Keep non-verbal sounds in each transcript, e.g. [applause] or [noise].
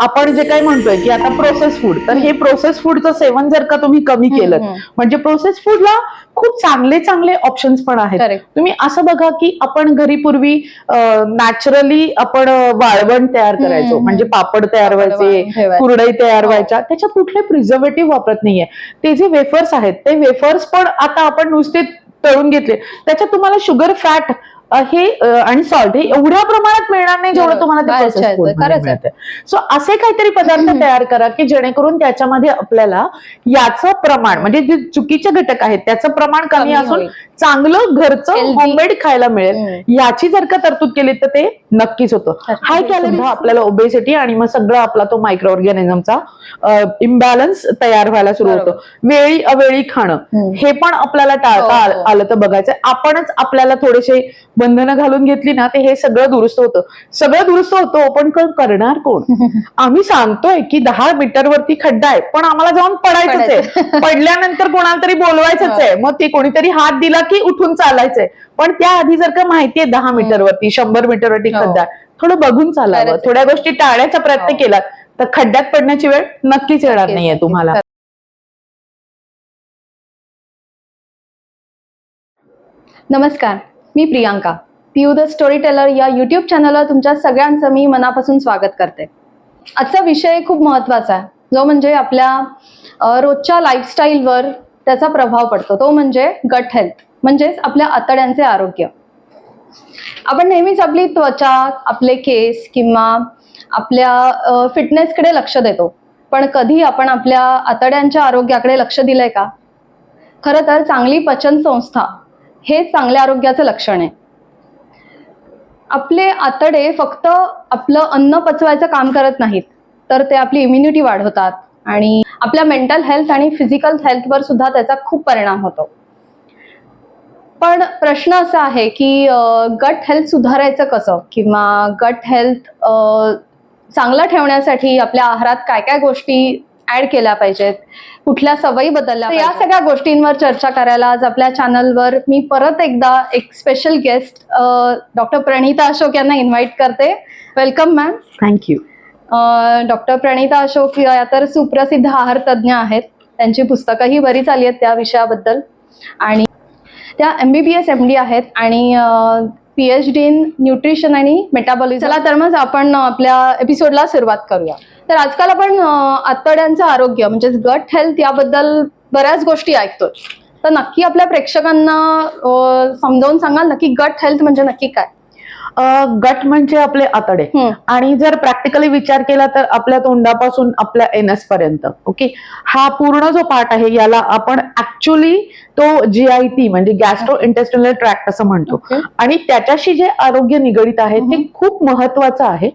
आपण जे काही म्हणतोय की आता प्रोसेस फूड तर हे प्रोसेस फूडचं सेवन जर का तुम्ही कमी केलं. म्हणजे प्रोसेस फूडला खूप चांगले चांगले ऑप्शन्स पण आहेत. तुम्ही असं बघा की आपण घरी पूर्वी नॅचरली आपण वाळवण तयार करायचो. म्हणजे पापड तयार व्हायचे. कुरडई तयार हो. व्हायच्या त्याच्यात कुठले प्रिझर्वेटिव्ह वापरत नाहीये ते जे वेफर्स आहेत ते वेफर्स पण आता आपण नुसते तळून घेतले त्याच्यात तुम्हाला शुगर फॅट हे आणि सॉल्ट हे एवढ्या प्रमाणात मिळणार नाही जेवढं. तुम्हाला ते सो असे काहीतरी पदार्थ. तयार करा की जेणेकरून त्याच्यामध्ये आपल्याला याचं प्रमाण म्हणजे जे चुकीचे घटक आहेत त्याचं प्रमाण कमी असून. चांगलं घरचं. होममेड खायला मिळेल. याची जर का तरतूद केली तर ते नक्कीच होतं. हाय कॅलरी आपल्याला ओबेसिटी आणि मग सगळं आपला तो मायक्रो ऑर्गॅनिझमचा इम्बॅलन्स तयार व्हायला सुरू होतो वेळी अवेळी खाणं. हे पण आपल्याला टाळता हो, आल- हो. आलं तर बघायचं आपणच आपल्याला थोडेसे बंधनं घालून घेतली ना ते हे सगळं दुरुस्त होतं. सगळं दुरुस्त होतं पण करणार कोण? [laughs] आम्ही सांगतोय की दहा मीटर वरती खड्डा आहे पण आम्हाला जाऊन पडायचंच आहे. [laughs] पडल्यानंतर कोणाला तरी बोलवायचंच आहे. मग ते कोणीतरी हात दिला की उठून चालायचंय. पण त्याआधी जर का माहितीये दहा मीटर वरती शंभर मीटर वरती हो. खड्डा थोडं बघून चालावं. थोड्या गोष्टी टाळण्याचा प्रयत्न हो. केला तर खड्ड्यात पडण्याची वेळ नक्कीच येणार नाहीये. तुम्हाला. नमस्कार. मी Priyanka. Piyu the story teller या यूट्यूब चॅनलवर तुमच्या सगळ्यांचं मी मनापासून स्वागत करते. आजचा विषय खूप महत्त्वाचा आहे. जो म्हणजे आपल्या रोजच्या लाईफस्टाईलवर त्याचा प्रभाव पडतो. तो म्हणजे गट हेल्थ म्हणजेच आपल्या आतड्यांचे आरोग्य. आपण नेहमीच आपली त्वचा आपले केस किंवा आपल्या फिटनेसकडे लक्ष देतो. पण कधी आपण आपल्या आतड्यांच्या आरोग्याकडे लक्ष दिलंय का? खरं तर चांगली पचन संस्था हे चांगल्या आरोग्याचं लक्षण आहे. आपले आतडे फक्त आपलं अन्न पचवायचं काम करत नाहीत तर ते आपली इम्युनिटी वाढवतात आणि आपल्या मेंटल हेल्थ आणि फिजिकल हेल्थवर सुद्धा त्याचा खूप परिणाम होतो. पण प्रश्न असा आहे की गट हेल्थ सुधारायचं कसं? किंवा गट हेल्थ चांगलं ठेवण्यासाठी आपल्या आहारात काय काय गोष्टी ऍड केल्या पाहिजेत. कुठल्या सवयी बदलल्या या सगळ्या गोष्टींवर चर्चा करायला आज आपल्या चॅनलवर मी परत एकदा एक special guest doctor Pranita Ashok यांना इन्व्हाइट करते. Welcome ma'am thank you doctor Pranita Ashok या तर सुप्रसिद्ध आहार तज्ज्ञ आहेत. त्यांची पुस्तकंही बरीच आली आहेत त्या विषयाबद्दल. आणि त्या M B B S M D आहेत आणि P H D in nutrition आणि मेटाबॉलिझम चला तर मग आपण आपल्या एपिसोडला सुरुवात करूया. तर आजकाल आपण आतड्यांचं आरोग्य म्हणजेच गट हेल्थ याबद्दल बऱ्याच गोष्टी ऐकतोय. तर नक्की आपल्या प्रेक्षकांना समजावून सांगाल नक्की गट हेल्थ म्हणजे नक्की काय? गट म्हणजे आपले आतडे. आणि जर प्रॅक्टिकली विचार केला तर आपल्या तोंडापासून आपल्या एनएस पर्यंत ओके हा पूर्ण जो पार्ट आहे याला आपण ऍक्च्युली तो जी आय टी म्हणजे गॅस्ट्रो इंटेस्टिनल ट्रॅक्ट असं म्हणतो. आणि त्याच्याशी जे आरोग्य निगडित आहे ते हम्म. खूप महत्वाचं आहे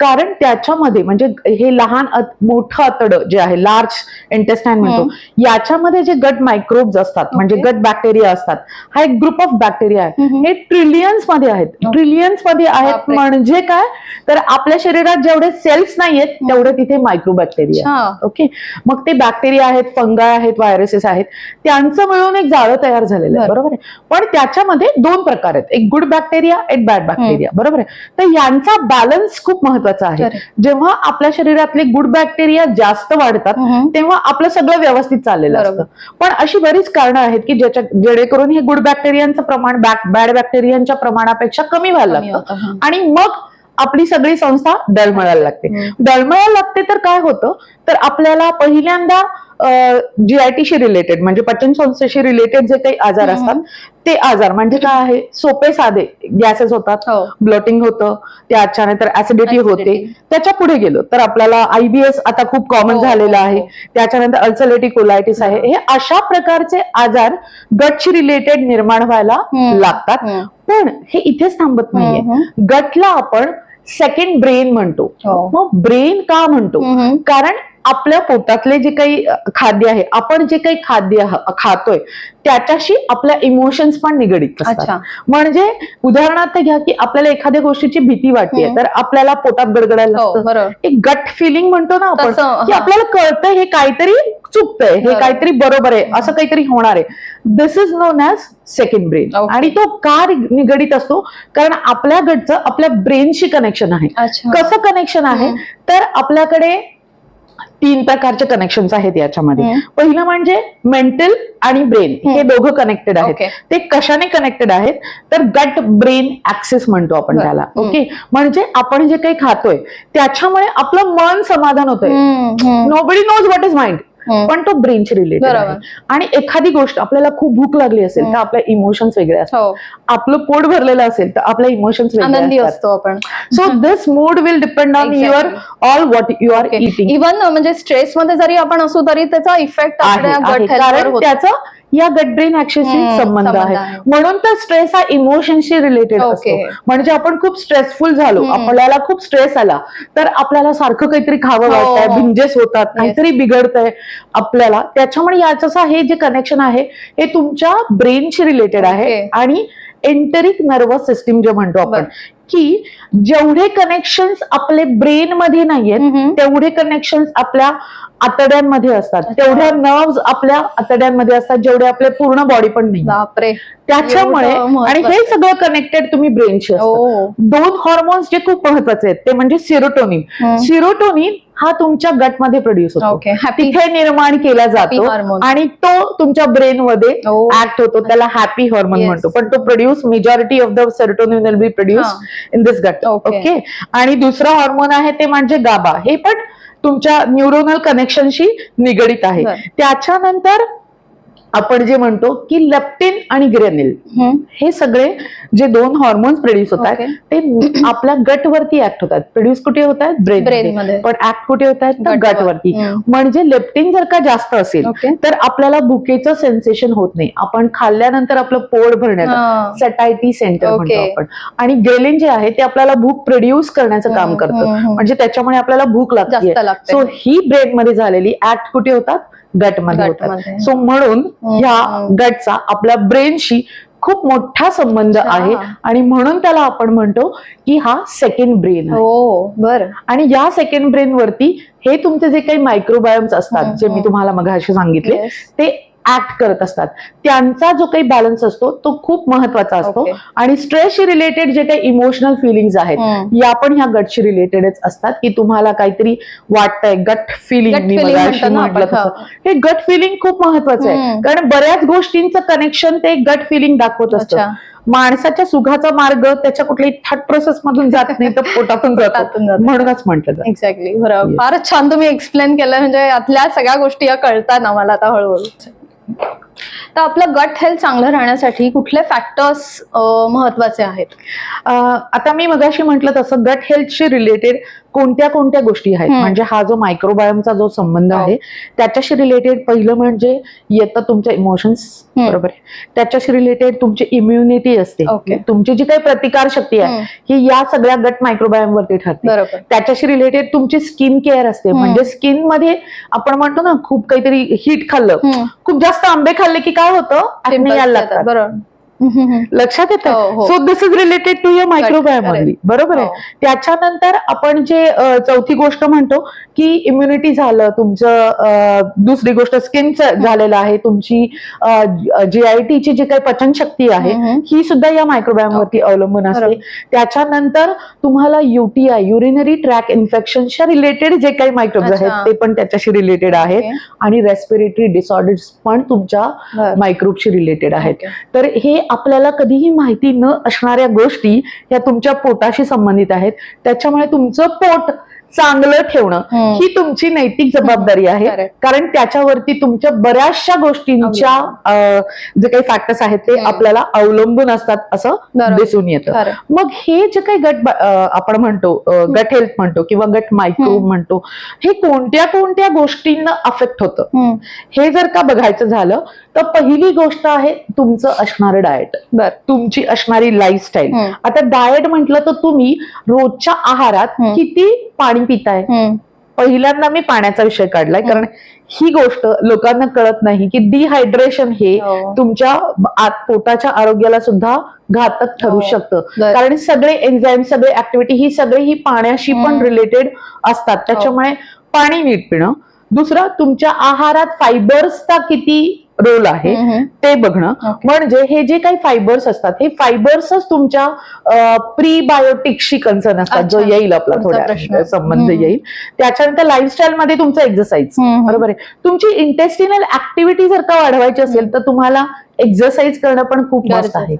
कारण त्याच्यामध्ये म्हणजे हे लहान मोठं आतड जे आहे लार्ज इंटेस्टाईन म्हणतो याच्यामध्ये जे गट मायक्रोब्स असतात म्हणजे. गट बॅक्टेरिया असतात हा एक ग्रुप ऑफ बॅक्टेरिया आहे हम्म. हे ट्रिलियन्समध्ये आहेत. ट्रिलियन्समध्ये आहेत. म्हणजे काय तर आपल्या शरीरात जेवढे सेल्स नाहीयेत. तेवढे तिथे मायक्रोबॅक्टेरिया अच्छा. ओके मग ते बॅक्टेरिया आहेत फंगाय आहेत व्हायरसेस आहेत त्यांचं मिळून एक जाळं तयार झालेलं आहे बरं. बरोबर आहे पण त्याच्यामध्ये दोन प्रकार आहेत एक गुड बॅक्टेरिया एक बॅड बॅक्टेरिया बरोबर आहे तर यांचा बॅलन्स खूप महत्त्वाचा आहे. जेव्हा आपल्या शरीरातले गुड बॅक्टेरिया जास्त वाढतात. तेव्हा आपलं सगळं व्यवस्थित चाललेलं. असतं पण अशी बरीच कारणं आहेत की ज्याच्या जेणेकरून हे गुड बॅक्टेरियांचं प्रमाण बॅड बॅक्टेरियांच्या प्रमाणापेक्षा कमी व्हायला लागतं. आणि मग आपली सगळी संस्था डळमळायला लागते. डळमळायला लागते तर काय होतं तर आपल्याला पहिल्यांदा जीआयटीशी रिलेटेड म्हणजे पचन संस्थेशी रिलेटेड जे काही आजार. असतात ते आजार म्हणजे काय आहे सोपे साधे गॅसेस होतात हो ब्लॉटिंग होतं त्याच्यानंतर ऍसिडिटी होते. त्याच्या पुढे गेलो तर आपल्याला आयबीएस आता खूप कॉमन हो, झालेलं हो, आहे हो. त्याच्यानंतर अल्सलेटिक कोलायटिस आहे हे अशा प्रकारचे आजार गटशी रिलेटेड निर्माण व्हायला. लागतात. पण हे इथेच थांबत नाहीये. गटला आपण सेकंड ब्रेन म्हणतो हो. मग ब्रेन का म्हणतो. कारण आपल्या पोटातले जे काही खाद्य आहे आपण जे काही खाद्य खातोय त्याच्याशी आपल्या इमोशन्स पण निगडित. असतात म्हणजे उदाहरणार्थ घ्या की आपल्याला एखाद्या गोष्टीची भीती वाटते हम्म. तर आपल्याला पोटात गडगडायला हो एक गट फिलिंग म्हणतो ना आपण की हा. आपल्याला कळतं हे काहीतरी चुकतंय हे. काहीतरी बरोबर आहे असं काहीतरी होणार आहे this is known as second brain. आणि तो का निगडीत असतो कारण आपल्या गटचं आपल्या ब्रेनशी कनेक्शन आहे कसं कनेक्शन आहे. तर आपल्याकडे तीन प्रकारचे कनेक्शन्स आहेत याच्यामध्ये. पहिलं म्हणजे मेंटल आणि ब्रेन हे. दोघं कनेक्टेड आहेत. ते कशाने कनेक्टेड आहेत तर गट ब्रेन ऍक्सेस म्हणतो आपण. त्याला. ओके म्हणजे आपण जे काही खातोय त्याच्यामुळे आपलं मन समाधान होतंय nobody knows what is mind. पण तो ब्रेनशी रिलेटेड. आहे. आणि एखादी गोष्ट आपल्याला खूप भूक लागली असेल तर. आपल्या इमोशन्स वेगळे असतात. हो. आपलं पोट भरलेलं असेल तर आपल्या इमोशन्स वेगळे असतो आपण. So this mood will depend on. Your all what you are eating even म्हणजे स्ट्रेस मध्ये जरी आपण असू तरी त्याचा इफेक्ट कारण त्याचा या गट ब्रेन ऍक्सेसशी हम्म, संबंध आहे. म्हणून तर स्ट्रेस हा इमोशनशी रिलेटेड असतो. म्हणजे आपण खूप स्ट्रेसफुल झालो. आपल्याला खूप स्ट्रेस आला तर आपल्याला सारखं काहीतरी खावं हो, वाटतंय. भिंजेस होतात काहीतरी बिघडतंय आपल्याला त्याच्यामुळे याचं हे जे कनेक्शन आहे हे तुमच्या ब्रेनशी रिलेटेड आहे. आणि एंटरिक नर्वस सिस्टीम जे म्हणतो आपण. की जेवढे कनेक्शन आपले ब्रेन मध्ये नाहीयेत. तेवढे कनेक्शन आपल्या आतड्यांमध्ये असतात. तेवढ्या नर्व्स आपल्या आतड्यांमध्ये असतात जेवढे आपले पूर्ण बॉडी पण नाही त्याच्यामुळे आणि हे. सगळं कनेक्टेड तुम्ही ब्रेनशी ओ दोन हॉर्मोन्स जे खूप महत्त्वाचे आहेत ते म्हणजे सिरोटोनिन. सिरोटोनिन हा तुमच्या गटमध्ये प्रोड्यूस होतो तिथे निर्माण केला जातो. आणि तो तुमच्या ब्रेन मध्ये ओ. ऍक्ट होतो त्याला हॅपी हॉर्मोन. म्हणतो पण तो produce majority of the serotonin will be produce हा. In this gut. ओके आणि दुसरा हॉर्मोन आहे ते म्हणजे गाबा हे पण तुमच्या न्यूरोनल कनेक्शनशी निगडित आहे. त्याच्यानंतर आपण जे म्हणतो की लेप्टिन आणि ग्रेनिल. हे सगळे जे दोन हॉर्मोन्स प्रोड्यूस होतात. ते [clears throat] आपल्या गटवरती ऍक्ट होतात प्रोड्यूस कुठे होतात ब्रेन. पण ऍक्ट कुठे होतात तर. गटवरती हम्म. म्हणजे लेप्टिन जर का जास्त असेल. तर आपल्याला भुकेचं सेन्सेशन होत नाही आपण खाल्ल्यानंतर आपलं पोट भरण्याचं. सटायटी सेंटर म्हणतो. आपण आणि ग्रेलिन जे आहे ते आपल्याला भूक प्रोड्यूस करण्याचं काम करतं. म्हणजे त्याच्यामुळे आपल्याला भूक लागते. सो ही ब्रेन मध्ये झालेली ऍक्ट कुठे होतात गटमध्ये होतात. सो म्हणून हम्म, ह्या हम्म. गटचा आपल्या ब्रेनशी खूप मोठा संबंध. आहे आणि म्हणून त्याला आपण म्हणतो की हा सेकंड ब्रेन आहे हो बर आणि या सेकंड ब्रेन वरती हे तुमचे जे काही मायक्रोबायोम्स असतात जे मी. तुम्हाला मगाशी सांगितले. ते ऍक्ट करत असतात त्यांचा जो काही बॅलन्स असतो तो खूप महत्त्वाचा असतो. आणि स्ट्रेसशी रिलेटेड जे काही इमोशनल फिलिंग्स आहेत. या पण ह्या गटशी रिलेटेडच असतात की तुम्हाला काहीतरी वाटतंय गट फिलिंग हे गट फिलिंग खूप महत्वाचं आहे. कारण बऱ्याच गोष्टींचं कनेक्शन ते गट फिलिंग दाखवत असतं. माणसाच्या सुखाचा मार्ग त्याच्या कुठल्याही थॉट प्रोसेस मधून जात नाही तर पोटातून जातो. म्हणूनच म्हटलं जातं. एक्झॅक्टली बरोबर. फारच छान तुम्ही एक्सप्लेन केलं म्हणजे यातल्या सगळ्या गोष्टी या कळतात आम्हाला आता हळूहळू तर आपलं गट हेल्थ चांगलं राहण्यासाठी कुठले फॅक्टर्स महत्त्वाचे आहेत? आता मी मगाशी म्हटलं तसं गट हेल्थशी रिलेटेड कोणत्या कोणत्या गोष्टी आहेत. म्हणजे हा जो मायक्रोबायोमचा जो संबंध हो. आहे त्याच्याशी रिलेटेड पहिलं म्हणजे येतं तुमच्या इमोशन्स. बरोबर आहे. त्याच्याशी रिलेटेड तुमची इम्युनिटी असते Okay. तुमची जी काही प्रतिकार शक्ती आहे. ही या सगळ्या गट मायक्रोबायोम वरती ठरते त्याच्याशी रिलेटेड तुमची स्किन केअर असते. म्हणजे स्किनमध्ये आपण म्हणतो ना खूप काहीतरी हिट खाल्लं. खूप जास्त आंबे खाल्ले की काय होतं यायला लागतात बरोबर. [laughs] लक्षात हो, येतं हो. So this is related to your microbiome. Only बरोबर आहे हो. त्याच्यानंतर आपण जे चौथी गोष्ट म्हणतो की इम्युनिटी झालं तुमचं दुसरी गोष्ट स्किनचं झालेलं आहे तुमची जीआयटीची जी काही पचनशक्ती आहे. ही सुद्धा या मायक्रोबायोम वरती अवलंबून असते. त्याच्यानंतर तुम्हाला युटीआय युरिनरी ट्रॅक इन्फेक्शनच्या रिलेटेड जे काही मायक्रोब्स. आहेत ते पण त्याच्याशी रिलेटेड आहेत. आणि रेस्पिरेटरी डिसऑर्डर्स पण तुमच्या. मायक्रोबशी रिलेटेड आहेत. तर हे आपल्याला कधीही माहिती न असणाऱ्या गोष्टी या तुमच्या पोटाशी संबंधित आहेत. त्याच्यामुळे तुमचं पोट चांगलं ठेवणं हम्म. ही तुमची नैतिक जबाबदारी आहे. कारण त्याच्यावरती तुमच्या बऱ्याचशा गोष्टींच्या जे काही फॅक्टर्स आहेत ते. आपल्याला अवलंबून असतात असं. दिसून येतं. मग हे जे काही गट आपण म्हणतो गट हेल्थ म्हणतो किंवा गट मायक्रोब हम्म. म्हणतो हे कोणत्या कोणत्या गोष्टींना अफेक्ट होतं. हे जर का बघायचं झालं तर पहिली गोष्ट आहे तुमचं असणारं डाएट तुमची असणारी लाईफस्टाईल. आता डाएट म्हटलं तर तुम्ही रोजच्या आहारात. किती पाणी पिताय हम्म. पहिल्यांदा मी पाण्याचा विषय काढलाय. कारण ही गोष्ट लोकांना कळत नाही की डिहायड्रेशन हे हो. तुमच्या पोटाच्या आरोग्याला सुद्धा घातक ठरू हो. शकतं. कारण सगळे एन्झाईम सगळे ऍक्टिव्हिटी ही सगळी ही पाण्याशी पण. रिलेटेड असतात त्याच्यामुळे पाणी नीट पिणं दुसरं तुमच्या आहारात फायबर्सचा किती रोल आहे. ते बघणं. म्हणजे हे जे काही फायबर्स असतात हे फायबर्सच तुमच्या प्रीबायोटिक्सशी कन्सर्न असतात जो. येईल आपला प्रश्न. संबंध. येईल त्याच्यानंतर लाईफस्टाईल मध्ये तुमचं एक्सरसाइज. बरोबर आहे तुमची इंटेस्टिनल ऍक्टिव्हिटी जर का वाढवायची असेल तर तुम्हाला एक्सरसाइज करणं पण खूप मस्त आहे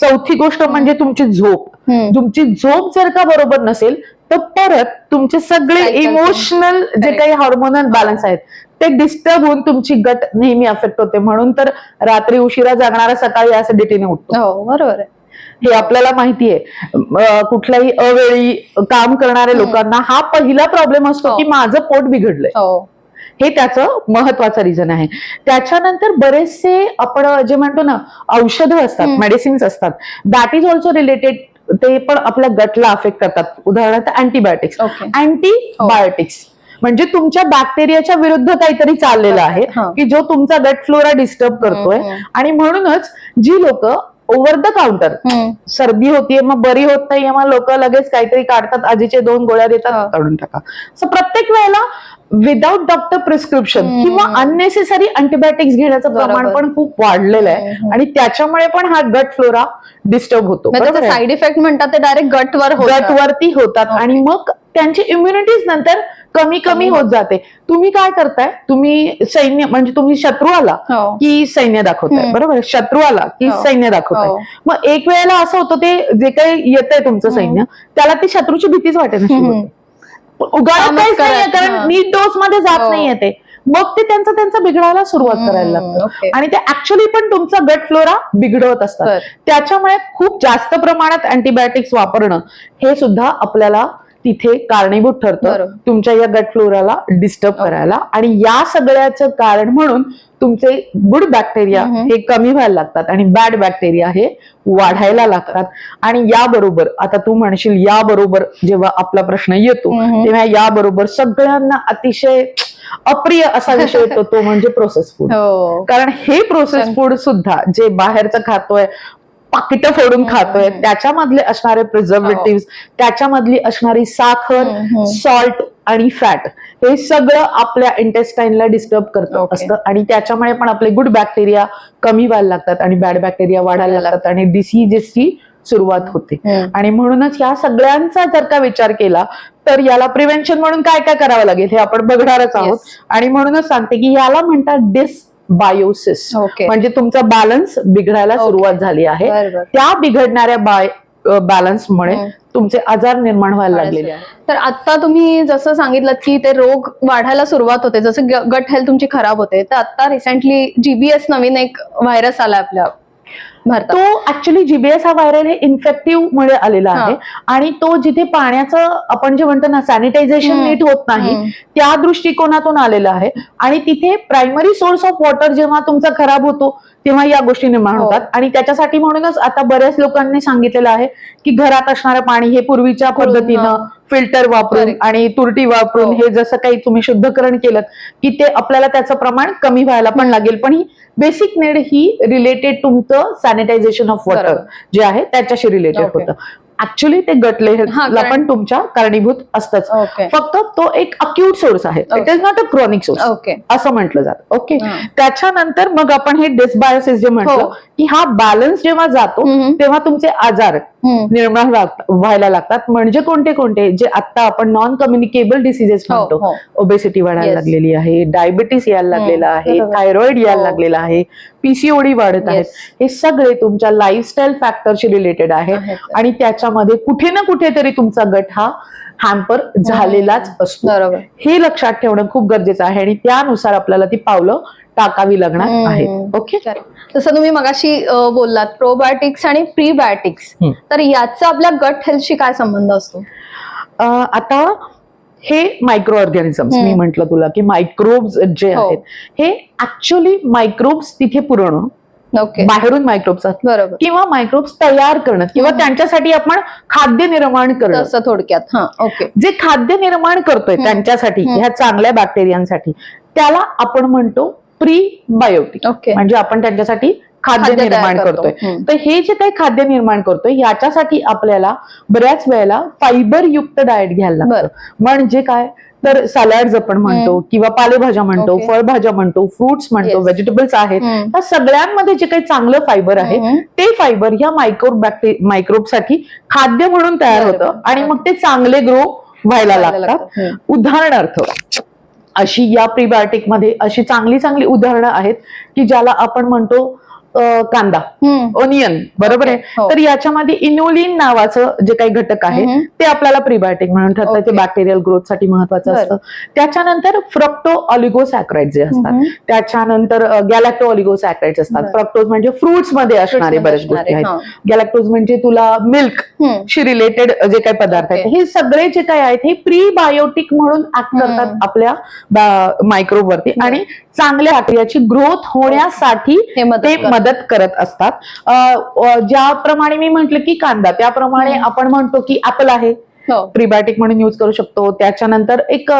चौथी गोष्ट म्हणजे तुमची झोप. तुमची झोप जर का बरोबर नसेल तर परत तुमचे सगळे इमोशनल जे. काही हॉर्मोनल बॅलन्स आहेत ते डिस्टर्ब होऊन तुमची गट नेहमी अफेक्ट होते. म्हणून तर रात्री उशिरा जागणारा सकाळी ऍसिडिटीने उठतो. हो बरोबर आहे. हे आपल्याला माहितीये अं, कुठल्याही अवेळी काम करणाऱ्या. लोकांना हा पहिला प्रॉब्लेम असतो हो. की माझं पोट बिघडलंय. हो. हे त्याचं महत्वाचं रिझन आहे. त्याच्यानंतर बरेचसे आपण जे म्हणतो ना औषधं असतात. मेडिसिन्स असतात. दॅट इज ऑल्सो रिलेटेड ते पण आपल्या गटला अफेक्ट करतात. उदाहरणार्थ अँटीबायोटिक्स अँटीबायोटिक्स म्हणजे तुमच्या बॅक्टेरियाच्या विरुद्ध काहीतरी चाललेलं आहे हा. की जो तुमचा गट फ्लोरा डिस्टर्ब करतोय हम्म. आणि म्हणूनच जी लोक ओव्हर द काउंटर. सर्दी होतीये मग बरी होत नाही मग लोक लगेच काहीतरी काढतात आजीचे दोन गोळ्या हा. देतात काढून टाका सो प्रत्येक वेळेला विदाऊट डॉक्टर प्रिस्क्रिप्शन. किंवा अननेसेसरी अँटीबायोटिक्स घेण्याचं प्रमाण. पण खूप वाढलेलं आहे हम्म. आणि त्याच्यामुळे पण हा गट फ्लोरा डिस्टर्ब होतो म्हणजे? साईड इफेक्ट म्हणतात ते डायरेक्ट गटवर गट होत वरती होतात. आणि मग त्यांची इम्युनिटीज नंतर कमी कमी होत जाते तुम्ही काय करताय तुम्ही सैन्य म्हणजे तुम्ही शत्रू आला हो की सैन्य दाखवताय. बरोबर शत्रू आला की हो. सैन्य दाखवताय हो. मग एक वेळेला असं होतं ते जे काही येतंय तुमचं हम्म. सैन्य त्याला ती शत्रूची भीतीच वाटेल करत, कारण हा. नीट डोस मध्ये जात हो. नाहीये ते मग ते त्यांचं त्यांचं बिघडायला सुरुवात करायला लागतं. आणि ते ऍक्च्युली पण तुमचा गट फ्लोरा बिघडवत असतात. त्याच्यामुळे खूप जास्त प्रमाणात अँटीबायोटिक्स वापरणं हे सुद्धा आपल्याला तिथे कारणीभूत ठरतं. तुमच्या या गट फ्लोराला डिस्टर्ब. करायला आणि या सगळ्याचं कारण म्हणून तुमचे गुड बॅक्टेरिया. हे कमी व्हायला लागतात आणि बॅड बॅक्टेरिया हे वाढायला लागतात आणि याबरोबर आता तू म्हणशील याबरोबर जेव्हा आपला प्रश्न येतो. तेव्हा याबरोबर सगळ्यांना अतिशय अप्रिय असा विषय येतो तो म्हणजे प्रोसेस फूड हो कारण हे प्रोसेस फूड सुद्धा जे बाहेरचं खातोय पाकिट फोडून. खातोय त्याच्यामधले असणारे प्रिझर्वेटिव्ह त्याच्यामधली असणारी साखर. सॉल्ट आणि फॅट हे सगळं आपल्या इंटेस्टाईनला डिस्टर्ब करत. असतं आणि त्याच्यामुळे पण आपले गुड बॅक्टेरिया कमी व्हायला लागतात आणि बॅड बॅक्टेरिया वाढायला लागतात आणि डिसीजेसची सुरुवात होते हम्म. आणि म्हणूनच या सगळ्यांचा जर का विचार केला तर याला प्रिव्हेन्शन म्हणून काय काय करावं लागेल हे आपण बघणारच आहोत. आणि म्हणूनच सांगते की याला म्हणतात डिसबायोसिस ओके. म्हणजे तुमचा बॅलन्स बिघडायला Okay. सुरुवात झाली आहे. त्या बिघडणाऱ्या बाय बॅलन्समुळे. तुमचे आजार निर्माण व्हायला लागलेले आहेत. तर आता तुम्ही जसं सांगितलं की ते रोग वाढायला सुरुवात होते जसं गट हेल्थ तुमची खराब होते तर आता रिसेंटली जीबीएस नवीन एक व्हायरस आला आपल्या तो ऍक्च्युली जीबीएस हा व्हायरल हे इन्फेक्टिव्ह मुळे आलेला आहे आणि तो जिथे पाण्याचं आपण जे म्हणतो ना सॅनिटायझेशन. नीट होत नाही. त्या दृष्टिकोनातून आलेला आहे आणि तिथे प्रायमरी सोर्स ऑफ वॉटर जेव्हा तुमचा खराब होतो तेव्हा या गोष्टी निर्माण हो. होतात आणि त्याच्यासाठी म्हणूनच आता बऱ्याच लोकांनी सांगितलेलं आहे की घरात असणारं पाणी हे पूर्वीच्या पद्धतीनं. फिल्टर वापरून. आणि तुरटी वापरून हो. हे जसं काही तुम्ही शुद्धकरण केलं की ते आपल्याला त्याचं प्रमाण कमी व्हायला पण लागेल पण ही बेसिक नीड ही रिलेटेड तुमचं सॅनिटायझेशन ऑफ वॉटर. जे आहे त्याच्याशी रिलेटेड. होतं ऍक्च्युली ते गटले हा, पण तुमच्या कारणीभूत असतंच फक्त तो एक अक्यूट सोर्स आहे it. Is not a chronic source असं म्हटलं जातं ओके हा. त्याच्यानंतर मग आपण हे डिसबायोसिस जे म्हटलं हो. की हा बॅलन्स जेव्हा जातो. तेव्हा तुमचे आजार. निर्माण व्हायला लागतात म्हणजे कोणते कोणते जे आता आपण नॉन कम्युनिकेबल डिसिजेस हो, म्हणतो हो. ओबेसिटी वाढायला Yes. लागलेली आहे डायबिटीस यायला लागलेला आहे. थायरॉइड यायला हो. लागलेला आहे पीसीओडी वाढत आहेत. हे सगळे तुमच्या लाईफस्टाईल फॅक्टरशी रिलेटेड आहे. आणि त्याच्यामध्ये कुठे ना कुठेतरी तुमचा गट हा हॅम्पर झालेलाच असतो. हे लक्षात ठेवणं खूप गरजेचं आहे आणि त्यानुसार आपल्याला ती पावलं टाकावी लागणार. आहेत. ओके जसं तुम्ही मगाशी बोललात प्रोबायोटिक्स आणि प्रीबायोटिक्स. तर याचा आपल्या गट हेल्थशी काय संबंध असतो? आता हे मायक्रो ऑर्गॅनिझम्स. मी म्हंटल तुला की मायक्रोब्स जे हो. आहेत हे ऍक्च्युअली मायक्रोब्स तिथे पुरवणं ओके बाहेरून मायक्रोब्स बरोबर किंवा मायक्रोब्स तयार करणं किंवा. त्यांच्यासाठी आपण खाद्य निर्माण करणं तसं थोडक्यात ओके जे खाद्य निर्माण करतोय. त्यांच्यासाठी. ह्या चांगल्या बॅक्टेरियांसाठी त्याला आपण म्हणतो प्रीबायोटिक ओके म्हणजे आपण त्यांच्यासाठी खाद्य निर्माण करतो. करतोय. तर हे जे काही खाद्य निर्माण करतोय याच्यासाठी आपल्याला बऱ्याच वेळेला फायबर युक्त डाएट घ्यायला लागतं म्हणजे काय तर सॅलड्स आपण म्हणतो किंवा पालेभाज्या म्हणतो. फळभाज्या म्हणतो फ्रुट्स म्हणतो. व्हेजिटेबल्स आहेत. या सगळ्यांमध्ये जे काही चांगलं फायबर आहे. ते फायबर या मायक्रोब मायक्रोबसाठी खाद्य म्हणून तयार. होतं आणि मग ते चांगले ग्रो व्हायला लागतात. उदाहरणार्थ अशी या प्रीबायोटिकमध्ये अशी चांगली चांगली उदाहरणं आहेत की ज्याला आपण म्हणतो कांदा. ओनियन बरोबर. आहे हो. तर याच्यामध्ये इन्युलिन नावाचं जे काही घटक आहे. ते आपल्याला प्रीबायोटिक म्हणून ठरतं ते. बॅक्टेरियल ग्रोथसाठी महत्वाचं बरं. असतं त्याच्यानंतर फ्रक्टो ऑलिगोसॅक्राइड जे असतात. त्याच्यानंतर गॅलॅक्टो ऑलिगोसॅक्राइड्स असतात. फ्रक्टोज म्हणजे फ्रुट्समध्ये असणारे बरेच गोष्टी आहेत. गॅलॅक्टोज म्हणजे तुला मिल्क. शी रिलेटेड जे काही पदार्थ आहेत. हे सगळे जे काही आहेत हे प्रीबायोटिक म्हणून ऍक्ट. करतात आपल्या मायक्रोब वरती बरं. आणि चांगल्या बॅक्टेरियाची ग्रोथ होण्यासाठी हे ते. मदत करत असतात ज्याप्रमाणे मी म्हंटल की कांदा त्याप्रमाणे. आपण म्हणतो की ऍपल आहे हो. प्रीबायोटिक म्हणून यूज करू शकतो त्याच्यानंतर एक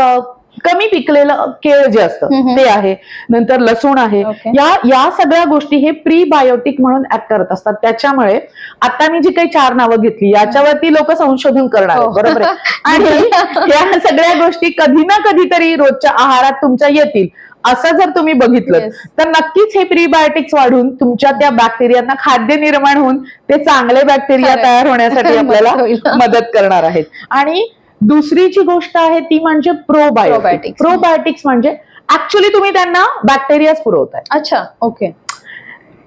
कमी पिकलेलं केळ जे असतं. ते आहे नंतर लसूण आहे. या या सगळ्या गोष्टी हे प्रीबायोटिक म्हणून ऍक्ट करत असतात त्याच्यामुळे आता मी जी काही चार नावं घेतली याच्यावरती लोक संशोधन करणार हो. बरोबर [laughs] आणि या सगळ्या गोष्टी कधी ना कधीतरी रोजच्या आहारात तुमच्या येतील असं जर तुम्ही बघितलं. तर नक्कीच हे प्रीबायोटिक्स वाढून तुमच्या त्या बॅक्टेरियांना खाद्य निर्माण होऊन ते चांगले बॅक्टेरिया. तयार होण्यासाठी [laughs] आपल्याला मदत करणार आहेत. आणि दुसरी जी गोष्ट आहे ती म्हणजे प्रोबायोटिक Probiotics. प्रोबायोटिक्स म्हणजे ऍक्च्युली तुम्ही त्यांना बॅक्टेरियाच पुरवताय. अच्छा. ओके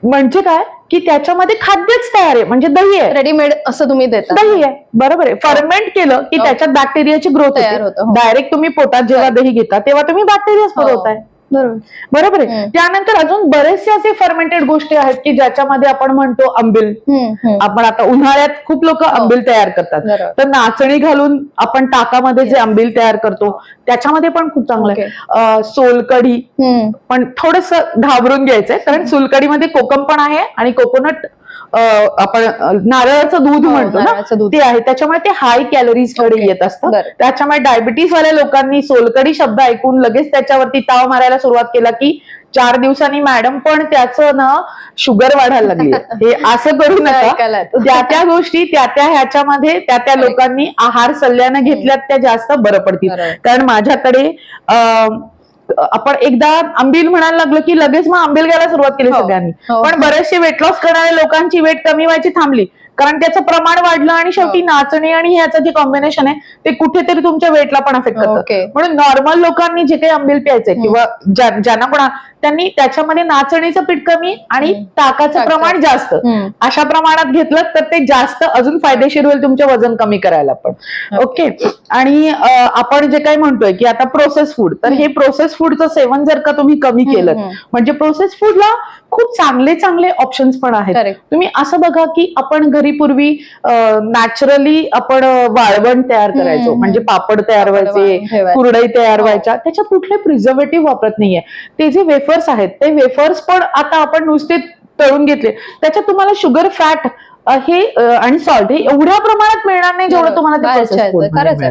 म्हणजे काय? की त्याच्यामध्ये खाद्यच तयार आहे. म्हणजे दही आहे. रेडीमेड असं तुम्ही देता. दही आहे. बरोबर आहे. फर्मेंट केलं की हो. त्याच्यात बॅक्टेरियाची ग्रोथ तयार होतं, हो. डायरेक्ट तुम्ही पोटात जेव्हा दही घेता तेव्हा तुम्ही बॅक्टेरियाच हो. पुरवताय. बरोबर. बरोबर आहे. त्यानंतर अजून बरेचसे असे फर्मेंटेड गोष्टी आहेत की ज्याच्यामध्ये आपण म्हणतो आंबील. आपण आता उन्हाळ्यात खूप लोक आंबील तयार करतात. तर नाचणी घालून आपण टाकामध्ये जे आंबील तयार करतो त्याच्यामध्ये पण खूप चांगलं आहे. सोलकढी. पण थोडस घाबरून घ्यायचंय कारण सोलकढीमध्ये कोकम पण आहे आणि कोकोनट आपण नारळाचं दूध हो, म्हणतो ना. ते आहे त्याच्यामुळे ते हाय कॅलरीजकडे. येत असतं. त्याच्यामुळे डायबिटीस वाल्या लोकांनी सोलकढी शब्द ऐकून लगेच त्याच्यावरती ताव मारायला सुरुवात केला की चार दिवसांनी मॅडम पण त्याचं ना शुगर वाढायला लागली [laughs] हे असं करू नका. त्या त्या गोष्टी त्या त्या ह्याच्यामध्ये त्या त्या. लोकांनी आहार सल्ल्यानं घेतल्यात त्या जास्त बरं पडतील. कारण माझ्याकडे अं, आपण एकदा आंबील म्हणायला लागलो की लगेच मग आंबील घ्यायला सुरुवात केली हो. सगळ्यांनी हो. पण बरेचसे वेट लॉस करणाऱ्या लोकांची वेट कमी व्हायची थांबली कारण त्याचं प्रमाण वाढलं आणि शेवटी हो. नाचणी आणि ह्याचं जे कॉम्बिनेशन आहे ते कुठेतरी तुमच्या वेटला पण अफेक्ट करतं. म्हणून नॉर्मल लोकांनी जे काही आंबील प्यायचंय किंवा ज्या- ज्यांना कोणा त्यांनी त्याच्यामध्ये नाचणीचं पीठ कमी आणि. ताकाचं ताक प्रमाण जास्त. अशा प्रमाणात घेतलं तर ते जास्त अजून फायदेशीर होईल तुमचे वजन कमी करायला पण ओके आणि आपण जे काही म्हणतोय की आता प्रोसेस फूड तर हे प्रोसेस फूडचं सेवन जर का तुम्ही कमी केलं. म्हणजे प्रोसेस फूडला खूप चांगले चांगले ऑप्शन्स पण आहेत. तुम्ही असं बघा की आपण घरी पूर्वी नॅचरली आपण वाळवण तयार करायचो. म्हणजे पापड तयार व्हायचे. कुरडई तयार हो. व्हायच्या त्याच्यात कुठले प्रिझर्वेटिव्ह वापरत नाहीये ते जे वेफर्स आहेत ते वेफर्स पण आता आपण नुसते तळून घेतले त्याच्यात तुम्हाला शुगर फॅट हे आणि सॉल्ट हे एवढ्या प्रमाणात मिळणार नाही जेवढं. तुम्हाला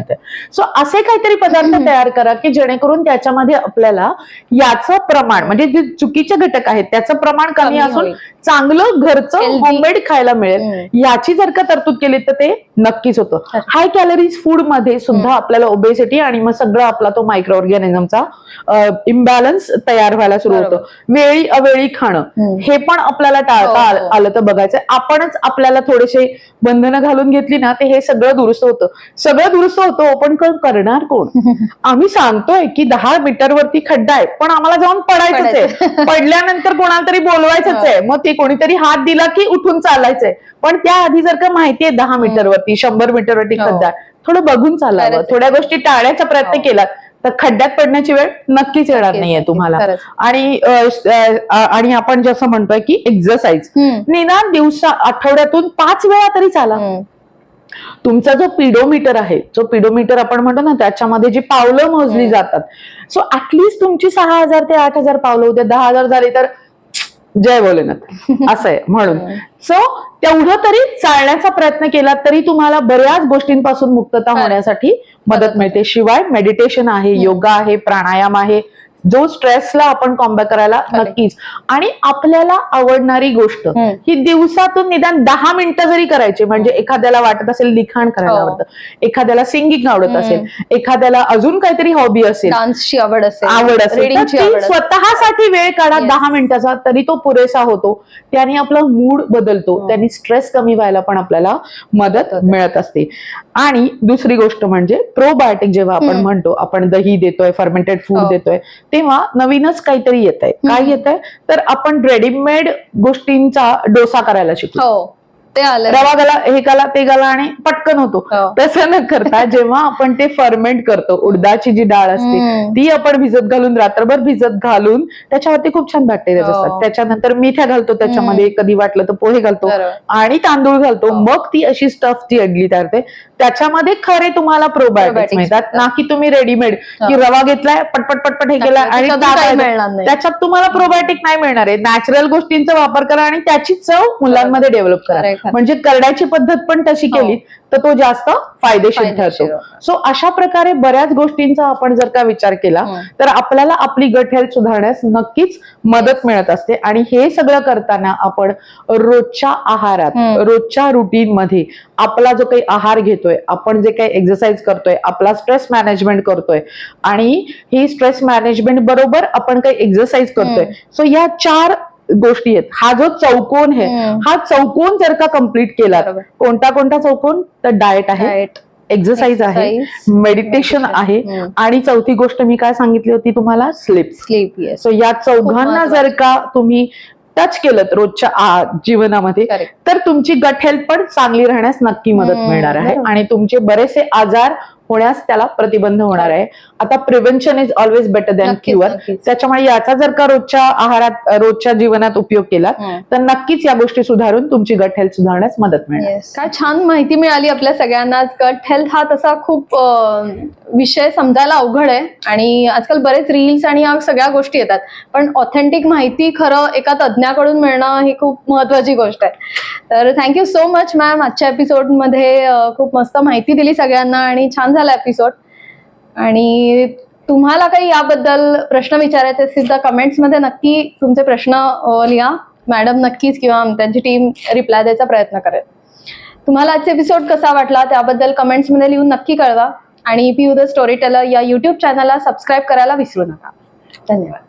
ते. सो असे काहीतरी पदार्थ तयार करा की जेणेकरून त्याच्यामध्ये आपल्याला याचं प्रमाण म्हणजे जे चुकीचे घटक आहेत त्याचं प्रमाण कमी असून. चांगलं घरचं. होममेड खायला मिळेल. याची जर का तरतूद केली तर ते नक्कीच होतं. हाय कॅलरीज फूडमध्ये सुद्धा आपल्याला ओबेसिटी आणि मग सगळं आपला तो मायक्रो ऑर्गॅनिझमचा इम्बॅलन्स तयार व्हायला सुरू होतं. वेळी अवेळी खाणं. हे पण आपल्याला टाळता हो, आलं- हो. आलं तर बघायचं आपणच आपल्याला थोडेसे बंधनं घालून घेतली ना ते हे सगळं दुरुस्त होतं. सगळं दुरुस्त होतं पण करणार कोण? [laughs] आम्ही सांगतोय की दहा मीटर वरती खड्डा आहे पण आम्हाला जाऊन पडायचंच आहे. [laughs] पडल्यानंतर कोणाला तरी बोलवायचंच आहे. मग ते कोणीतरी हात दिला की उठून चालायचंय. पण त्याआधी जर का माहितीये दहा मीटर वरती शंभर मीटर वरती हो. खड्डा आहे, थोडं बघून चालावं. आहे. थोड्या गोष्टी टाळण्याचा प्रयत्न हो. केला. तर खड्ड्यात पडण्याची वेळ नक्कीच येणार नाहीये. तुम्हाला. आणि आणि आपण जसं म्हणतोय की एक्झरसाइज. निदान दिवसा आठवड्यातून पाच वेळा तरी चाला. तुमचा जो पिडोमीटर आहे जो पिडोमीटर आपण म्हणतो ना त्याच्यामध्ये जी पावलं मोजली. जातात सो ऍटलीस्ट तुमची सहा हजार ते आठ हजार पावलं उद्या दहा हजार झाली तर जय भोलेनाथ. [laughs] असं आहे म्हणून. सो तेवढं तरी चालण्याचा प्रयत्न केला तरी तुम्हाला बऱ्याच गोष्टींपासून मुक्तता. होण्यासाठी मदत मिळते. शिवाय मेडिटेशन आहे योगा आहे प्राणायाम आहे. जो स्ट्रेसला आपण कॉम्बॅक करायला. नक्कीच आणि आपल्याला आवडणारी गोष्ट. ही दिवसातून निदान दहा मिनिटं जरी करायची म्हणजे एखाद्याला वाटत असेल लिखाण करायला हो. आवडतं एखाद्याला सिंगिंग आवडत. असेल एखाद्याला अजून काहीतरी हॉबी असेल डान्सची आवड असेल आवड असेल. स्वतःसाठी वेळ काढा. दहा मिनिटाचा तरी तो पुरेसा होतो त्याने आपला मूड बदलतो हो. त्यांनी स्ट्रेस कमी व्हायला पण आपल्याला मदत. मिळत असते आणि दुसरी गोष्ट म्हणजे प्रोबायोटिक जेव्हा आपण. म्हणतो आपण दही देतोय फर्मेंटेड फूड हो. देतोय तेव्हा नवीनच काहीतरी येत आहे काय. येत आहे तर आपण रेडीमेड गोष्टींचा डोसा करायला शिकलो हो ते आलं रवा गाला हे गाला ते गाला आणि पटकन होतो हो. तसं न करता जेव्हा आपण ते फर्मेंट करतो उडदाची जी डाळ असते. ती आपण भिजत घालून रात्रभर भिजत घालून त्याच्यावरती खूप छान बॅक्टेरिया. असतात त्याच्यानंतर मिठ्या घालतो त्याच्यामध्ये कधी वाटलं तर पोहे घालतो. आणि तांदूळ घालतो. मग ती अशी स्टफची इडली तयार होते त्याच्यामध्ये खरे तुम्हाला प्रोबायोटिक्स मिळतात. ना की तुम्ही रेडीमेड की. रवा घेतलाय पटपट पटपट हे केलं आणि त्याच्यात तुम्हाला प्रोबायोटिक नाही मिळणार आहे नॅचरल गोष्टींचा वापर करा आणि त्याची चव मुलांमध्ये डेव्हलप करा. म्हणजे करण्याची पद्धत पण तशी हो. केली तर तो जास्त फायदेशीर ठरतो. सो अशा प्रकारे बऱ्याच गोष्टींचा आपण जर का विचार केला हम्म. तर आपल्याला आपली गट हेल्थ सुधारण्यास नक्कीच मदत मिळत असते आणि हे सगळं करताना आपण रोजच्या आहारात. रोजच्या रुटीन मध्ये आपला जो काही आहार घेतोय आपण जे काही एक्सरसाइज करतोय आपला स्ट्रेस मॅनेजमेंट करतोय आणि ही स्ट्रेस मॅनेजमेंट बरोबर आपण काही एक्सरसाइज करतोय. सो या चार गोष्टी आहेत हा जो चौकोन आहे. हा चौकोन जर का कंप्लीट केला. कोणता कोणता चौकोन तर डाएट आहे एक्सरसाइज आहे मेडिटेशन आहे. आणि चौथी गोष्ट मी काय सांगितली होती तुम्हाला स्लीप yes सो या चौघांना. जर का तुम्ही टच केलं रोजच्या जीवनामध्ये. तर तुमची गट हेल्थ पण चांगली राहण्यास नक्की मदत मिळणार आहे. आणि तुमचे बरेचसे आजार होण्यास त्याला प्रतिबंध होणार आहे. आता prevention is always better than cure. त्याच्यामुळे याचा जर का रोजच्या आहारात रोजच्या जीवनात उपयोग केला हम्म. तर नक्कीच या गोष्टी सुधारून तुमची गट हेल्थ सुधारण्यास मदत मिळेल. काय छान माहिती मिळाली आपल्या सगळ्यांना गट हेल्थ हा तसा खूप विषय समजायला अवघड आहे. आणि आजकाल बरेच रील्स आणि या सगळ्या गोष्टी येतात. पण ऑथेंटिक माहिती खरं एका तज्ज्ञाकडून मिळणं ही खूप महत्वाची गोष्ट आहे. तर थँक्यू सो मच मॅम आजच्या एपिसोडमध्ये खूप मस्त माहिती दिली सगळ्यांना आणि छान झाला एपिसोड आणि तुम्हाला काही याबद्दल प्रश्न विचारायचे असतील तर कमेंट्समध्ये नक्की तुमचे प्रश्न लिहा. मॅडम नक्कीच किंवा त्यांची टीम रिप्लाय द्यायचा प्रयत्न करेल. तुम्हाला आजचा एपिसोड कसा वाटला त्याबद्दल कमेंट्समध्ये लिहून नक्की कळवा. आणि P U the story teller या युट्यूब चॅनलला सबस्क्राईब करायला विसरू नका. धन्यवाद.